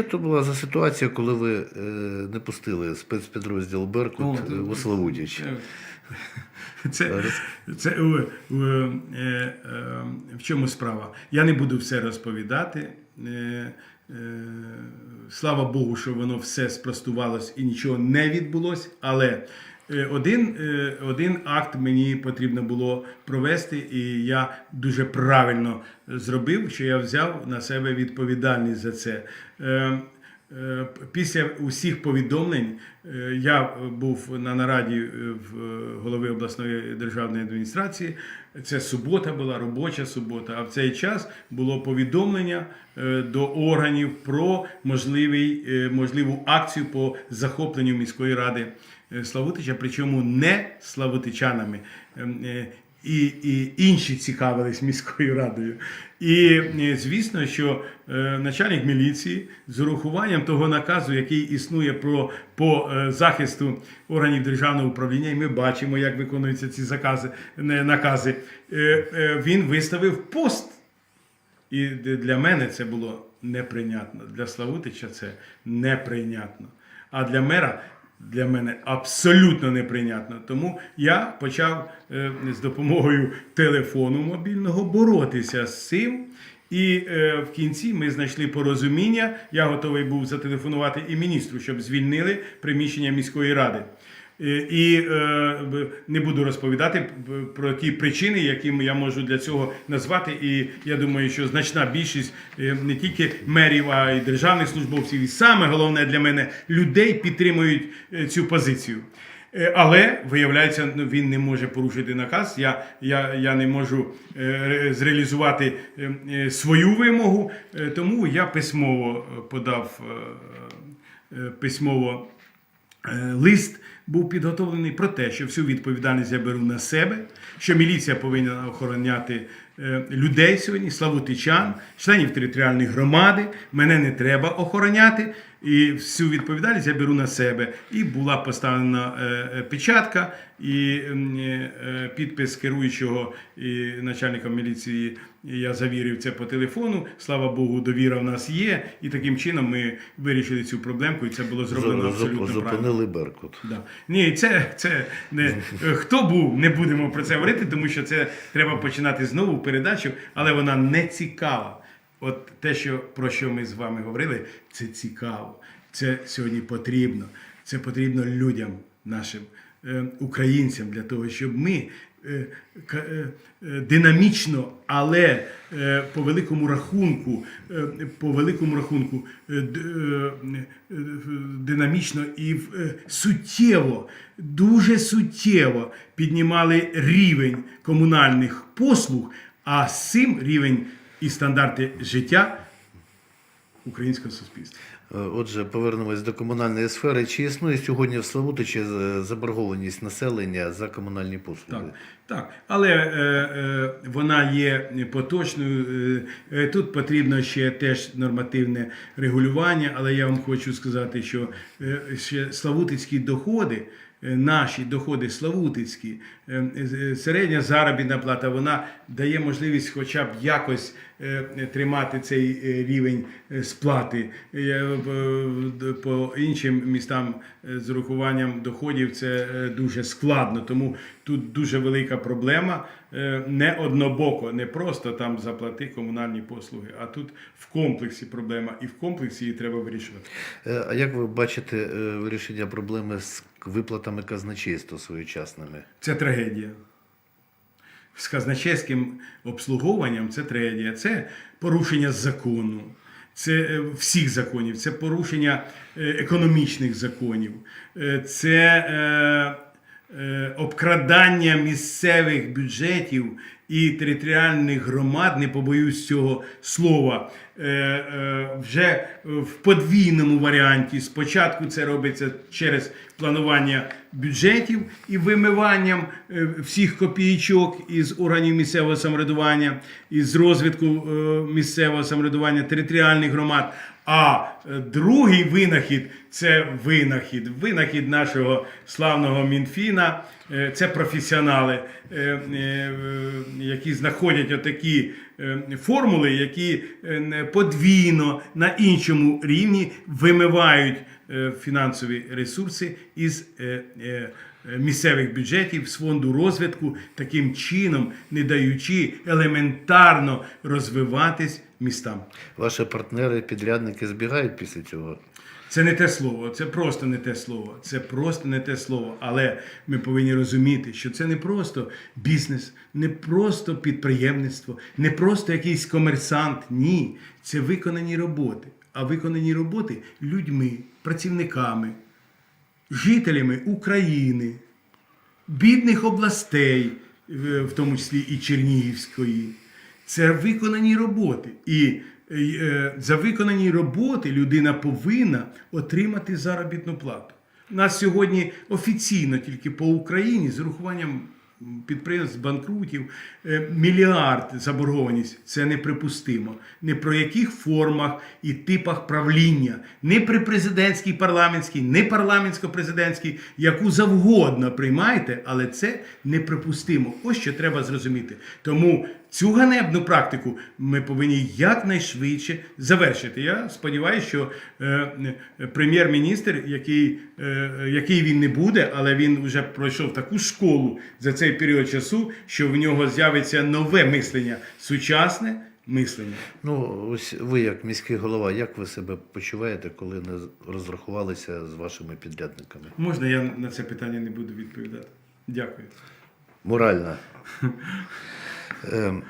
Е, Що то була за ситуація, коли ви е, не пустили спецпідрозділ Беркут О, е, у Славутич? Це, це, це е, е, е, е, в чому справа? Я не буду все розповідати. Е, е, слава Богу, що воно все спростувалось і нічого не відбулось. Але е, один, е, один акт мені потрібно було провести, і я дуже правильно зробив, що я взяв на себе відповідальність за це. Е, Після усіх повідомлень е, я був на нараді е, в голови обласної державної адміністрації. Це субота була, робоча субота. А в цей час було повідомлення до органів про можливий, можливу акцію по захопленню міської ради Славутича, причому не славутичанами. І, і інші цікавились міською радою. І е, звісно, що е, начальник міліції з урахуванням того наказу, який існує про по е, захисту органів державного управління, і ми бачимо, як виконуються ці закази, накази. він виставив пост. І для мене це було неприйнятно. Для Славутича це неприйнятно. А для мера для мене абсолютно неприйнятно. Тому я почав е, з допомогою телефону мобільного боротися з цим. І е, в кінці ми знайшли порозуміння. Я готовий був зателефонувати і міністру, щоб звільнили приміщення міської ради. Е, І е, не буду розповідати про ті причини, які я можу для цього назвати. І я думаю, що значна більшість е, не тільки мерів, а й державних службовців, і саме головне для мене людей підтримують цю позицію. Але виявляється, ну, він не може порушити наказ. Я, я, я не можу зреалізувати свою вимогу, тому я письмово подав письмово Лист був підготовлений про те, що всю відповідальність я беру на себе, що міліція повинна охороняти е, людей сьогодні, славутичан, членів територіальної громади. Мене не треба охороняти. І всю відповідальність я беру на себе. І була поставлена е, е, печатка і е, е, підпис керуючого і начальника міліції. Я завірив це по телефону. Слава Богу, довіра в нас є. І таким чином ми вирішили цю проблемку, і це було зроблено абсолютно правильно. Зупинили Беркут. Да. Ні, це, це не хто був, не будемо про це говорити, тому що це треба починати знову передачу, але вона не цікава. От те, що про що ми з вами говорили, це цікаво. Це сьогодні потрібно. Це потрібно людям нашим, е, українцям, для того, щоб ми динамічно, але е, по великому рахунку, е, по великому рахунку е, е, е, динамічно і е, суттєво, дуже суттєво піднімали рівень комунальних послуг, а з цим рівень і стандарти життя українського суспільства. Е, Отже, повернемось до комунальної сфери. Чи існує сьогодні в Славутичі е, заборгованість населення за комунальні послуги? Так, так. Але е, е, вона є поточною. Е, е, тут потрібно ще теж нормативне регулювання, але я вам хочу сказати, що е, ще славутицькі доходи. Е, Наші доходи славутицькі, е, е, середня заробітна плата, вона дає можливість хоча б якось тримати цей рівень сплати. По іншим містам з урахуванням доходів це дуже складно. Тому тут дуже велика проблема. Не однобоко, не просто там заплати комунальні послуги, а тут в комплексі проблема, і в комплексі її треба вирішувати. А як ви бачите вирішення проблеми з виплатами казначейства своєчасними? Це трагедія. З казначейським обслуговуванням це трагедія. Це порушення закону, це е, всіх законів, це порушення е, економічних законів, е, це обкрадання місцевих бюджетів і територіальних громад, не побоюсь цього слова, е, е, вже в подвійному варіанті. Спочатку це робиться через планування бюджетів і вимиванням е, всіх копійочок із органів місцевого самоврядування, із розвитку е, місцевого самоврядування територіальних громад. А е, другий винахід це винахід, винахід нашого славного Мінфіна. Е, Це професіонали. Е, які знаходять отакі формули, які подвійно на іншому рівні вимивають фінансові ресурси із місцевих бюджетів з фонду розвитку, таким чином не даючи елементарно розвиватись містам. Ваші партнери, підрядники збігають після цього? Це не те слово, це просто не те слово. Це просто не те слово. Але ми повинні розуміти, що це не просто бізнес, не просто підприємництво, не просто якийсь комерсант. Ні, це виконані роботи. А виконані роботи людьми, працівниками, жителями України, бідних областей, в тому числі і Чернігівської. Це виконані роботи. І е, за виконані роботи людина повинна отримати заробітну плату. У нас сьогодні офіційно тільки по Україні з урахуванням підприємств, банкрутів, е, мільярд заборгованість. Це неприпустимо. Не про яких формах і типах правління, не при президентській, парламентській, не парламентсько-президентській, яку завгодно приймайте, але це неприпустимо. Ось що треба зрозуміти. Тому цю ганебну практику ми повинні якнайшвидше завершити. Я сподіваюся, що е, е, прем'єр-міністр, який, е, який він не буде, але він вже пройшов таку школу за цей період часу, що в нього з'явиться нове мислення, сучасне мислення. Ну, ось ви, як міський голова, як ви себе почуваєте, коли не розрахувалися з вашими підрядниками? Можна я на це питання не буду відповідати? Дякую. Морально. Ем,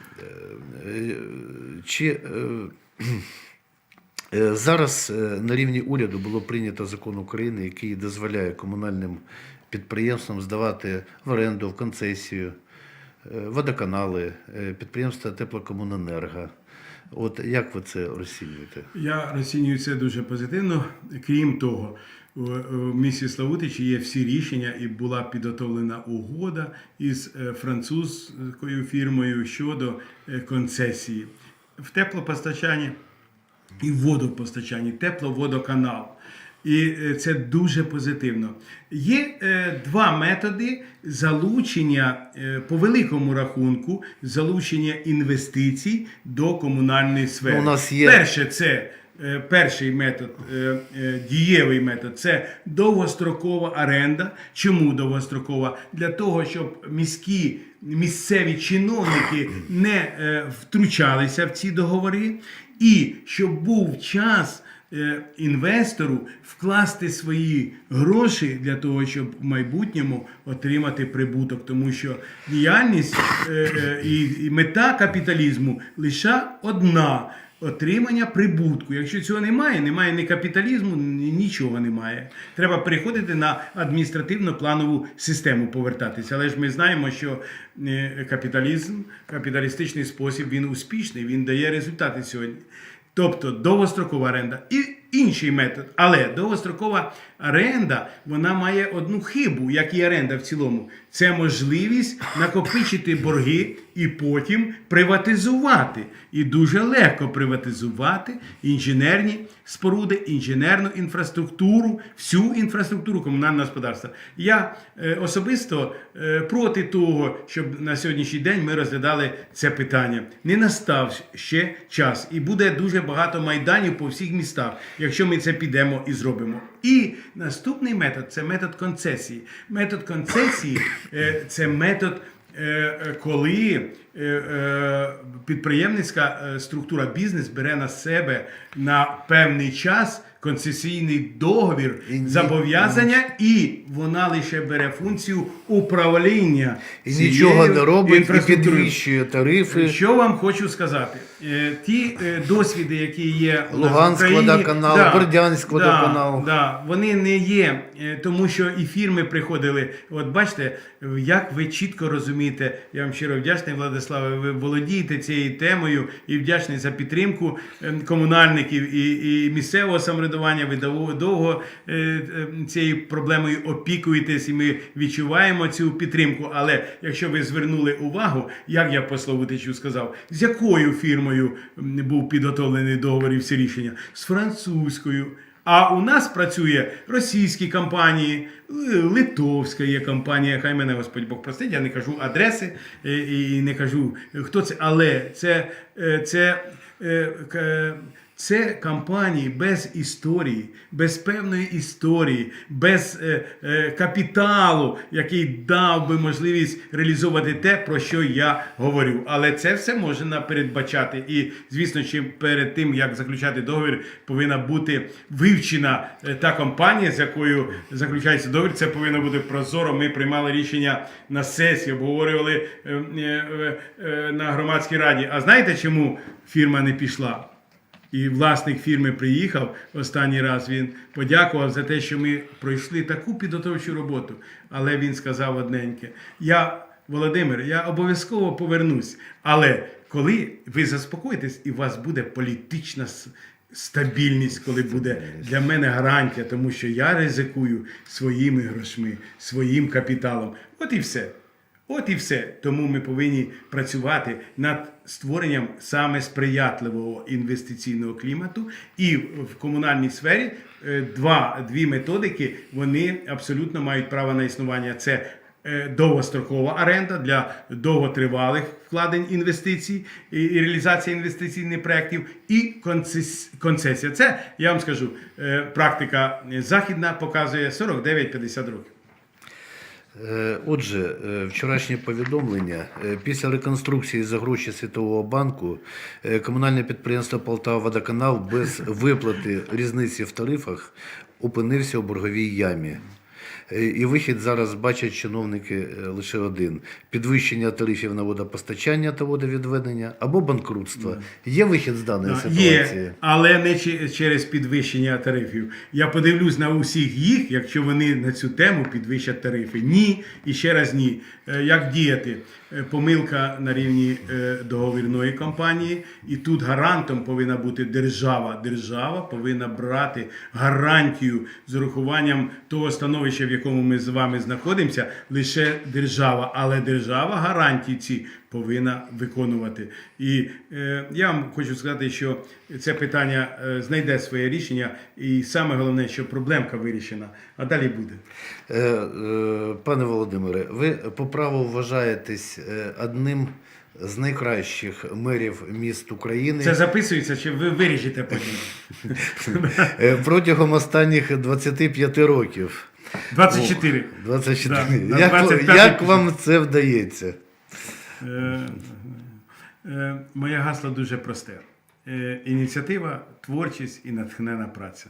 е, Чи е, е, зараз на рівні уряду було прийнято закон України, який дозволяє комунальним підприємствам здавати в оренду, в концесію водоканали, підприємства теплокомуненерго. От як ви це розцінюєте? Я розцінюю це дуже позитивно. Крім того, у у місті Славутичі є всі рішення, і була підготовлена угода із е, французькою фірмою щодо е, концесії в теплопостачанні і водопостачанні, тепловодоканал. І е, це дуже позитивно. Є е, два методи залучення е, по великому рахунку залучення інвестицій до комунальної сфери. Ну, у нас є- Перше, це е, перший метод, е, е, дієвий метод це довгострокова оренда. Чому довгострокова? Для того, щоб міські місцеві чиновники не е, втручалися в ці договори, і щоб був час. е, Інвестору вкласти свої гроші для того, щоб в майбутньому отримати прибуток, тому що діяльність е, е, і мета капіталізму лише одна отримання прибутку. Якщо цього немає, немає ні капіталізму, ні нічого немає. Треба переходити на адміністративно-планову систему повертатися. Але ж ми знаємо, що е, капіталізм, капіталістичний спосіб, він успішний, він дає результати сьогодні. Тобто довгострокова оренда і інший метод. Але довгострокова оренда вона має одну хибу, як і оренда в цілому. Це можливість накопичити борги і потім приватизувати. І дуже легко приватизувати інженерні споруди, інженерну інфраструктуру, всю інфраструктуру комунального господарства. Я е, особисто е, проти того, щоб на сьогоднішній день ми розглядали це питання. Не настав ще час, і буде дуже багато майданів по всіх містах, якщо ми це підемо і зробимо. І наступний метод це метод концесії. Метод концесії е, це метод. е, е, Коли підприємницька е, структура бізнес бере на себе на певний час концесійний договір, зобов'язання, і вона лише бере функцію управління І нічого не робить, і підвищує тарифи. Що вам хочу сказати? Е, Ті е, досвіди, які є Луганськ водоканал, Бердянськ водоканал. Да, вони не є, е, тому що і фірми приходили. От бачите, як ви чітко розумієте, я вам щиро вдячний, Владиславе, ви володієте цією темою і вдячний за підтримку е, комунальників і, і місцевого самоврядування. Ви довго, е, е, цією проблемою опікуєтесь, і ми відчуваємо цю підтримку. Але якщо ви звернули увагу, як я по Славутичу сказав, з якою фірмою був підготовлений договір і всі рішення? З французькою. А у нас працює російські компанії, литовська є компанія, хай мене Господь Бог простить, я не кажу адреси е, і не кажу хто це, але це, е, це, е, це компанії без історії, без певної історії, без е, е, капіталу, який дав би можливість реалізовувати те, про що я говорю. Але це все можна передбачати. І, звісно, що перед тим, як заключати договір, повинна бути вивчена е, та компанія, з якою заключається договір. Це повинно бути прозоро. Ми приймали рішення на сесії, обговорювали е, е, е, на громадській раді. А знаєте, чому фірма не пішла? І власник фірми приїхав останній раз. Він подякував за те, що ми пройшли таку підготовчу роботу. Але він сказав одненьке: Я, Володимир, я обов'язково повернусь. Але коли ви заспокоїтесь і у вас буде політична стабільність, коли буде для мене гарантія, тому що я ризикую своїми грошми, своїм капіталом. От і все. От і все. Тому ми повинні працювати над створенням саме сприятливого інвестиційного клімату. І в комунальній сфері е, два, дві методики вони абсолютно мають право на існування. Це е, довгострокова оренда для довготривалих вкладень інвестицій і, реалізація інвестиційних проєктів, і концес- концесія. Це я вам скажу, е, практика західна показує 49-50 років. Е, Отже, е, вчорашнє повідомлення. Е, Після реконструкції за гроші Світового банку комунальне підприємство Полтава Водоканал без виплати різниці в тарифах опинився у борговій ямі. Е, І вихід зараз бачать чиновники е, лише один: підвищення тарифів на водопостачання та водовідведення або банкрутство. Є вихід з даної ситуації? Є, але не через підвищення тарифів. Я подивлюсь на усіх їх, якщо вони на цю тему підвищать тарифи. Ні, і ще раз ні. Е, Як діяти? Помилка на рівні договірної компанії, і тут гарантом повинна бути держава. Держава повинна брати гарантію з урахуванням того становища, в якому ми з вами знаходимося, лише держава. Але держава гарантії ці повинна виконувати. І е, я вам хочу сказати, що це питання е, знайде своє рішення, і саме головне, що проблемка вирішена, а далі буде. Е, е, Пане Володимире, ви по праву вважаєтесь е, одним з найкращих мерів міст України. Це записується, чи ви виріжете потім? Е, Протягом останніх 25 років. 24. 24. Да, як, 25 як вам це вдається? Е, е, Моє гасло дуже просте. Е, Ініціатива, творчість і натхнена праця.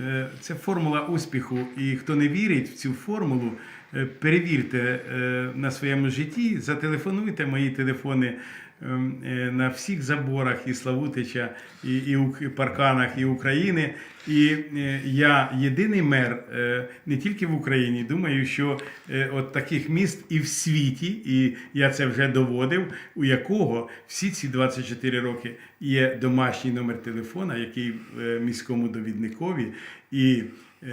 Е, Це формула успіху. І хто не вірить в цю формулу, е, перевірте е, на своєму житті, зателефонуйте мої телефони на всіх заборах і Славутича, і, і парканах, і України. І е, я єдиний мер е, не тільки в Україні. Думаю, що е, от таких міст і в світі, і я це вже доводив, у якого всі ці 24 роки є домашній номер телефона, який в е, міському довідникові. І е,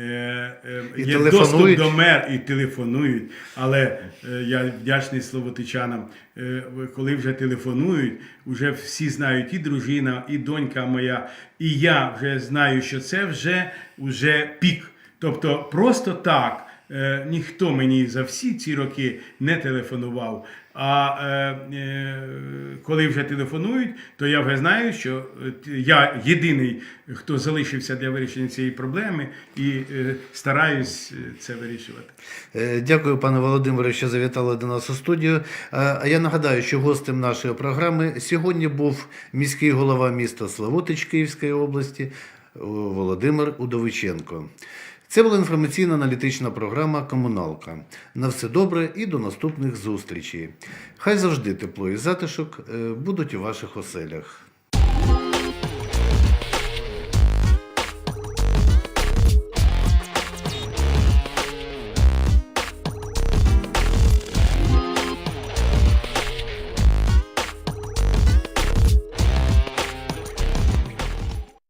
е, І є доступ до мер і телефонують. Але е, я вдячний словотичанам. Е, коли вже телефонують, вже всі знають і дружина, і донька моя, і я вже знаю, що це вже, вже пік. Тобто просто так. Е, ніхто мені за всі ці роки не телефонував. А е, е, коли вже телефонують, то я вже знаю, що е, я єдиний, хто залишився для вирішення цієї проблеми, і е, стараюсь е, це вирішувати. Дякую, пане Володимире, що завітали до нас у студію. А я нагадаю, що гостем нашої програми сьогодні був міський голова міста Славутич Київської області Володимир Удовиченко. Це була інформаційно-аналітична програма Комуналка. На все добре і до наступних зустрічей. Хай завжди тепло і затишок е, будуть у ваших оселях.